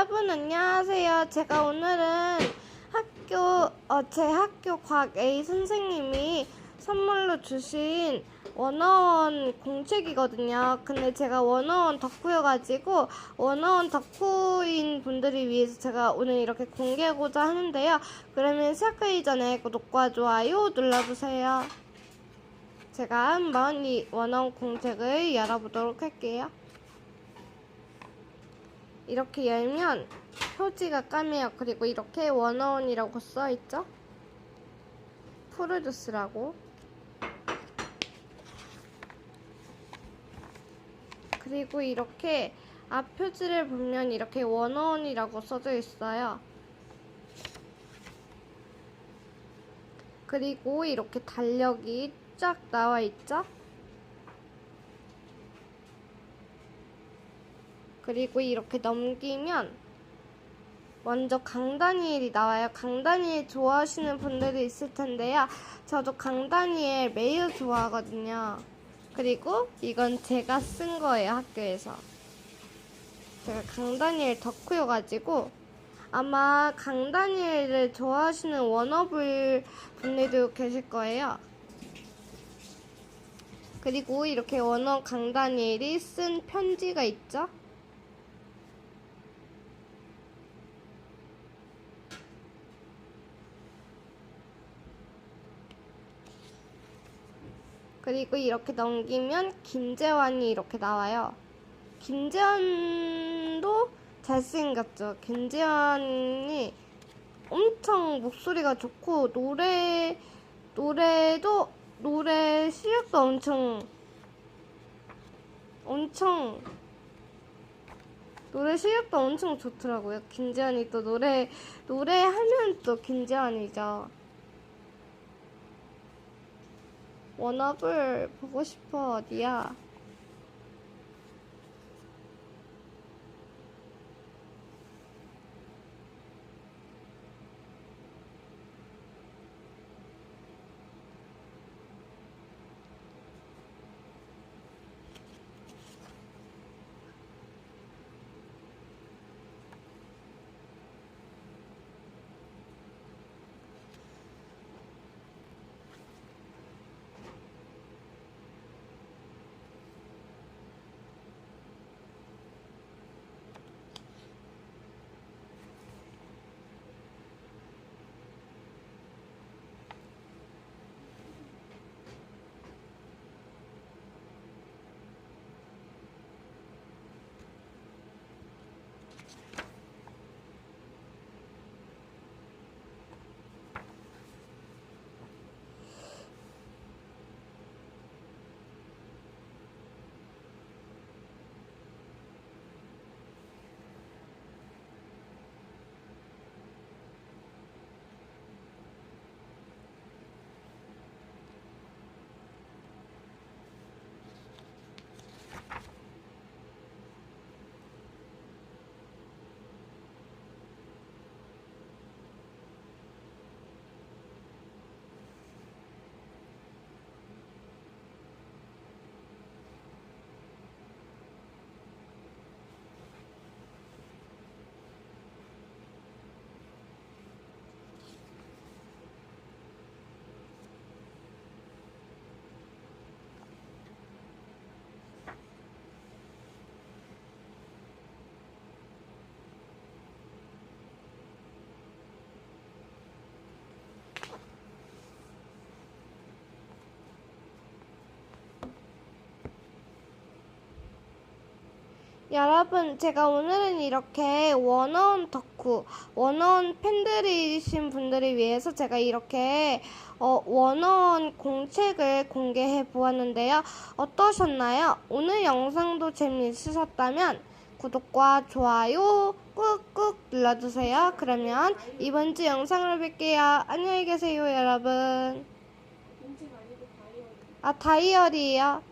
여러분 안녕하세요. 제가 오늘은 학교 어, 제 학교 과학 A 선생님이 선물로 주신 원어원 공책이거든요. 근데 제가 원어원 덕후여가지고 원어원 덕후인 분들을 위해서 제가 오늘 이렇게 공개하고자 하는데요. 그러면 시작하기 전에 구독과 좋아요 눌러주세요. 제가 한번 이 원어원 공책을 열어보도록 할게요. 이렇게 열면 표지가 까매요. 그리고 이렇게 원어원이라고 써있죠? 프로듀스라고. 그리고 이렇게 앞 표지를 보면 이렇게 원어원이라고 써져 있어요. 그리고 이렇게 달력이 쫙 나와 있죠? 그리고 이렇게 넘기면 먼저 강다니엘이 나와요. 강다니엘 좋아하시는 분들이 있을 텐데요. 저도 강다니엘 매우 좋아하거든요. 그리고 이건 제가 쓴 거예요, 학교에서. 제가 강다니엘 덕후여가지고 아마 강다니엘을 좋아하시는 워너블 분들도 계실 거예요. 그리고 이렇게 원어 강다니엘이 쓴 편지가 있죠? 그리고 이렇게 넘기면 김재환이 이렇게 나와요. 김재환도 잘생겼죠. 김재환이 엄청 목소리가 좋고 노래 노래도 노래 실력도 엄청 엄청 노래 실력도 엄청 좋더라고요. 김재환이 또 노래 노래하면 또 김재환이죠. 원업을 보고 싶어 어디야? 여러분, 제가 오늘은 이렇게 원어원 덕후, 원어원 팬들이신 분들을 위해서 제가 이렇게 어, 원어원 공책을 공개해 보았는데요. 어떠셨나요? 오늘 영상도 재미있으셨다면 구독과 좋아요 꾹꾹 눌러주세요. 그러면 이번 주 영상으로 뵐게요. 안녕히 계세요, 여러분. 아, 다이어리예요.